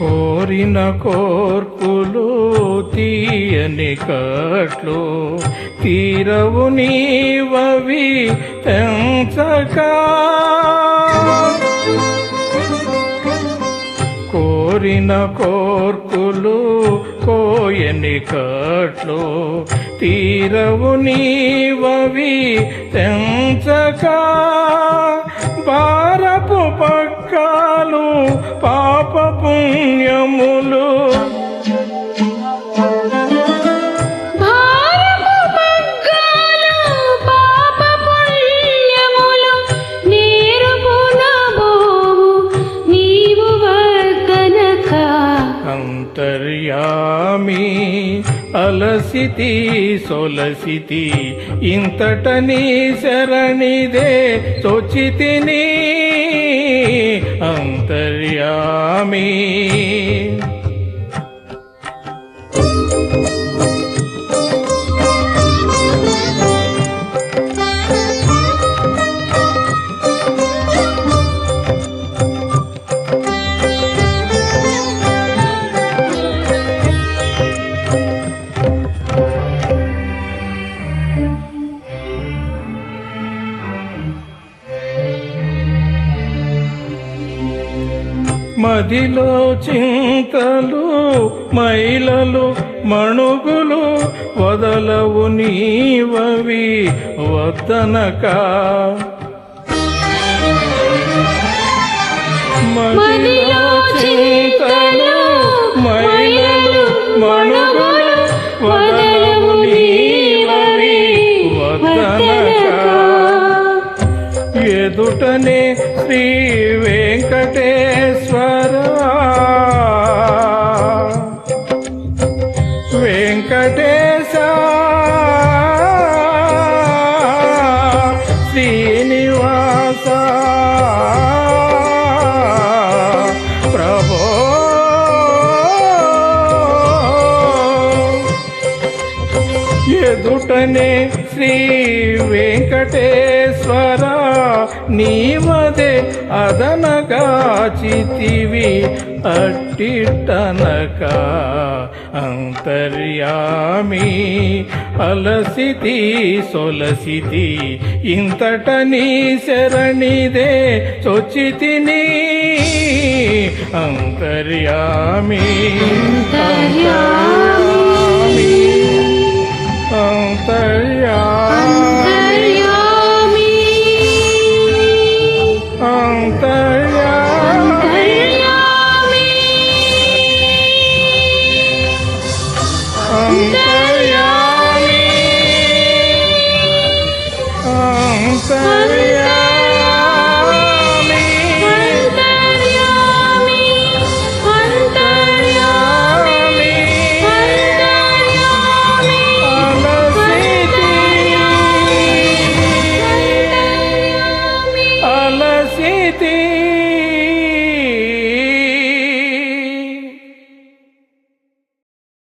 కోరిన కోర్పులు తీయని కట్లు తీరవు నీవవి తెంచక కోరిన కోర్కులు కోయని కట్లు తీరవు నీవవి తెంచక. భారపు పక్కాలు పాపపుణ్యములు అంతర్యామి అలసితి సొలసితి ఇంతట నీ శరణిదే చొచ్చితిని అంతర్యామి. మదిలో చింతలు మైలలు మణుగులు వదలవు నీవవి వద్దనక. మదిలో చింతలు మైలలు మణుగులు వదలవు నీవవి వద్దనక. ఎదుటనే శ్రీ ఎదుటనే శ్రీ వెంకటేశ్వర నీవదే అదనగా చితివి అట్టిట్టనక. అంతర్యామి అలసితి సొలసితి ఇంతట నీ శరణిదే చొచ్చితిని. అంతర్యామి అంతర్యామి Antarjami Antarjami Antarjami Antarjami Alasiti Alasiti